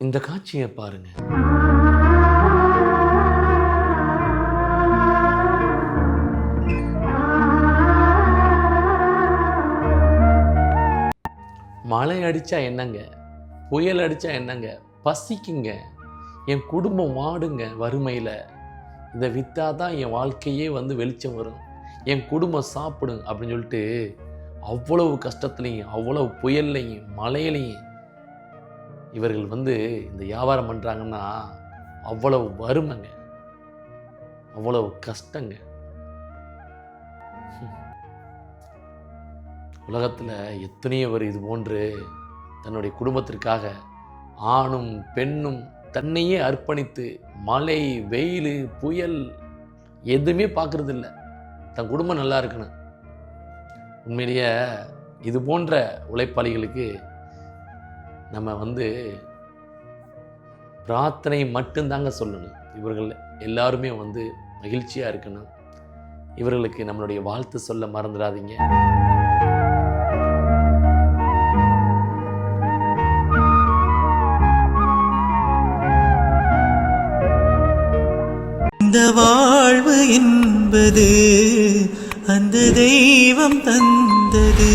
இந்த காட்சியை பாருங்க. மழை அடிச்சா என்னங்க? புயல் அடிச்சா என்னங்க? பசிக்குங்க. என் குடும்பம் வாடுங்க வறுமையில். இதை விற்றா தான் என் வாழ்க்கையே வந்து வெளிச்சம் வரும். என் குடும்பம் சாப்பிடும் அப்படின்னு சொல்லிட்டு அவ்வளவு கஷ்டத்துலையும் அவ்வளவு புயல்லையும் மழையிலையும் இவர்கள் வந்து இந்த வியாபாரம் பண்ணுறாங்கன்னா அவ்வளவு வறுமைங்க. அவ்வளவு கஷ்டங்க. உலகத்தில் எத்தனையோ பேர் இது போன்று தன்னுடைய குடும்பத்திற்காக ஆணும் பெண்ணும் தன்னையே அர்ப்பணித்து மழை வெயில் புயல் எதுவுமே பார்க்குறது இல்லை தன் குடும்பம் நல்லா இருக்கணும். உண்மையிலேயே இது போன்ற உழைப்பாளிகளுக்கு நம்ம வந்து பிரார்த்தனை மட்டும்தாங்க சொல்லணும். இவர்கள் எல்லாருமே வந்து மகிழ்ச்சியாக இருக்கணும். இவர்களுக்கு நம்மளுடைய வாழ்த்து சொல்ல மறந்துடாதீங்க. இந்த வாழ்வு என்பது அந்த தெய்வம் தந்தது.